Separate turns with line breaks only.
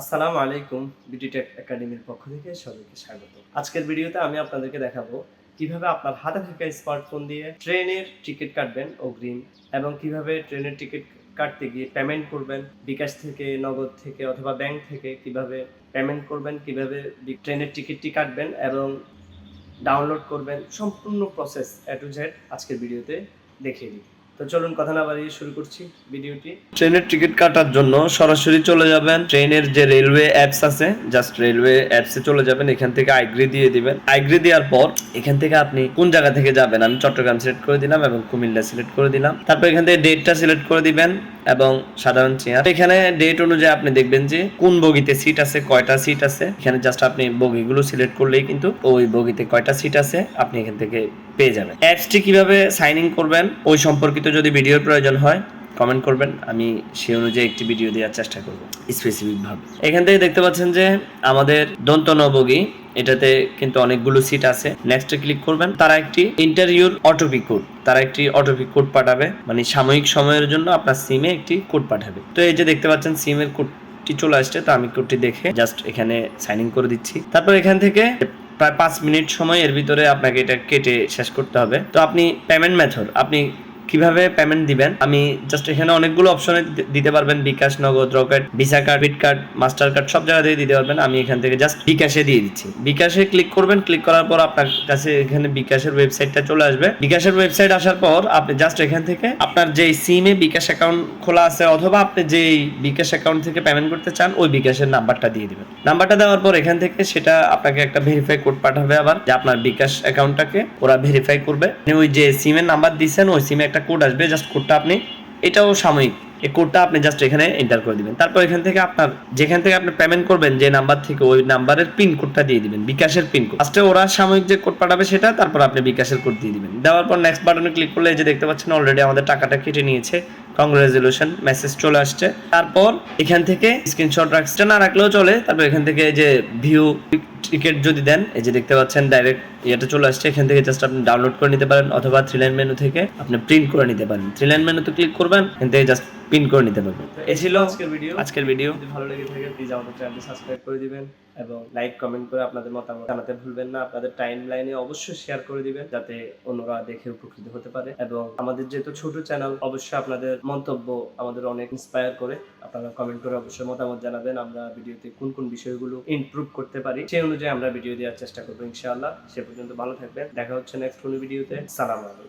আসসালামু আলাইকুম বিডিটেক একাডেমির পক্ষ থেকে সবাইকে স্বাগত। আজকের ভিডিওতে আমি আপনাদেরকে দেখাবো কীভাবে আপনার হাতে থাকা স্মার্টফোন দিয়ে ট্রেনের টিকিট কাটবেন অগ্রিম এবং কীভাবে ট্রেনের টিকিট কাটতে গিয়ে পেমেন্ট করবেন, বিকাশ থেকে, নগদ থেকে অথবা ব্যাংক থেকে কীভাবে পেমেন্ট করবেন, কীভাবে ট্রেনের টিকিটটি কাটবেন এবং ডাউনলোড করবেন, সম্পূর্ণ প্রসেস এ টু জেড আজকের ভিডিওতে দেখিয়ে দিই। তো চলুন কথা না বাড়িয়ে শুরু করছি ভিডিওটি। ট্রেনের টিকিট কাটার জন্য সরাসরি চলে যাবেন। ট্রেনের যে রেলওয়ে অ্যাপস আছে জাস্ট রেলওয়ে অ্যাপসে চলে যাবেন। এখান থেকে আইগ্রি দিয়ে দিবেন। আইগ্রি দেওয়ার পর এখান থেকে আপনি কোন জায়গা থেকে যাবেন? আমি চট্টগ্রাম সিলেক্ট করে দিলাম এবং কুমিল্লা সিলেক্ট করে দিলাম। তারপর এখান থেকে ডেটটা সিলেক্ট করে দিবেন এবং সাধারণ চেয়ার। এখানে ডেট অনুযায়ী আপনি দেখবেন যে কোন বগিতে সিট আছে, কয়টা সিট আছে। এখানে জাস্ট আপনি বগিগুলো সিলেক্ট করলেই কিন্তু ওই বগিতে কয়টা সিট আছে, আপনি এখান থেকে পেয়ে যাবেন। অ্যাপসটি কীভাবে সাইন ইন করবেন ওই সম্পর্কিত যদি ভিডিওর প্রয়োজন হয় কমেন্ট করবেন। আমি সেই অনুযায়ী একটি ভিডিও দেওয়ার চেষ্টা করব। স্পেসিফিক ভাবে। এখান থেকে দেখতে পাচ্ছেন যে আমাদের দন্ত নবগী এটাতে কিন্তু অনেকগুলো সিট আছে। নেক্সটে ক্লিক করবেন তারা একটি ইন্টারভিউর অটোপিক কোড তারা একটি অটোপিক কোড পাঠাবে। মানে সাময়িক সময়ের জন্য আপনার সিমে একটি কোড পাঠাবে। তো এই যে দেখতে পাচ্ছেন সিমের কোডটি চলে আসছে তো আমি কোডটি দেখে জাস্ট এখানে সাইন ইন করে দিচ্ছি। তারপর এখান থেকে প্রায় পাঁচ মিনিট সময় এর ভিতরে আপনাকে এটা কেটে শেষ করতে হবে। তো আপনি পেমেন্ট মেথড আপনি কীভাবে পেমেন্ট দিবেন? আমি জাস্ট এখানে অনেকগুলো অপশনে দিতে পারবেন। BKash, Nagad, rocket visa card বিট কার্ড মাস্টার কার্ড সব জায়গা থেকে দিতে পারবেন। আমি এখান থেকে জাস্ট বিকাশে দিয়ে দিচ্ছি। বিকাশে ক্লিক করবেন। ক্লিক করার পর আপনার কাছে এখানে বিকাশের ওয়েবসাইটটা চলে আসবে। বিকাশের ওয়েবসাইট আসার পর আপনি জাস্ট এখান থেকে আপনার যেই সিমে বিকাশ অ্যাকাউন্ট খোলা আছে অথবা আপনি যেই বিকাশ অ্যাকাউন্ট থেকে পেমেন্ট করতে চান, ওই বিকাশের নাম্বারটা দিয়ে দিবেন। নাম্বারটা দেওয়ার পর এখান থেকে সেটা আপনাকে একটা ভেরিফাই কোড পাঠাবে আবার, যে আপনার বিকাশ অ্যাকাউন্টটাকে ওরা ভেরিফাই করবে। আপনি ওই যে সিমের নাম্বার দিচ্ছেন ওই সিমে একটা কোড আসবে জাস্ট কোডটা আপনি, এটাও সাময়িক। এই কোডটা আপনি জাস্ট এখানে এন্টার করে দিবেন। তারপর এখান থেকে আপনার, যেখান থেকে আপনি পেমেন্ট করবেন, যে নাম্বার থেকে ওই নাম্বারের পিন কোডটা দিয়ে দিবেন, বিকাশের পিন কোড ফার্স্টে ওরা সাময়িক যে কোড পাঠাবে সেটা, তারপর আপনি বিকাশের কোড দিয়ে দিবেন। দেওয়ার পর নেক্সট বাটনে ক্লিক করলে এই যে দেখতে পাচ্ছেন অলরেডি আমাদের টাকাটা কেটে নিয়েছে। কংগ্রেচুলেশন মেসেজ চলে আসছে। তারপর এখান থেকে স্ক্রিনশট রাখতে না রাখলেও চলে। তারপর এখান থেকে যে ভিউ টিকিট যদি দেন, এই যে দেখতে পাচ্ছেন ডাইরেক্ট ইয়েটা চলে আসছে এখান থেকে জাস্ট আপনি ডাউনলোড করে নিতে পারেন অথবা থ্রি লাইন মেনু থেকে আপনি প্রিন্ট করে নিতে পারেন। থ্রি লাইন মেনুতে ক্লিক করবেন এখান থেকে জাস্ট প্রিন্ট করে নিতে পারবেন। এই ছিল আজকের ভিডিও আজকের ভিডিও যদি ভালো লেগে থাকে প্লিজ আমাদের চ্যানেলটি সাবস্ক্রাইব করে দিবেন এবং লাইক কমেন্ট করে আপনাদের মতামত জানাতে ভুলবেন না। আপনাদের টাইম লাইনে অবশ্যই শেয়ার করে দিবেন যাতে অন্যরা দেখে উপকৃত হতে পারে। এবং আমাদের যেহেতু ছোট চ্যানেল অবশ্যই আপনাদের মন্তব্য আমাদের অনেক ইন্সপায়ার করে। আপনারা কমেন্ট করে অবশ্যই মতামত জানাবেন আমরা ভিডিওতে কোন কোন বিষয়গুলো ইমপ্রুভ করতে পারি সেই অনুযায়ী আমরা ভিডিও দেওয়ার চেষ্টা করব ইনশাআল্লাহ। সে পর্যন্ত ভালো থাকবেন। দেখা হচ্ছে নেক্সট কোনো ভিডিওতে সালাম আলাইকুম।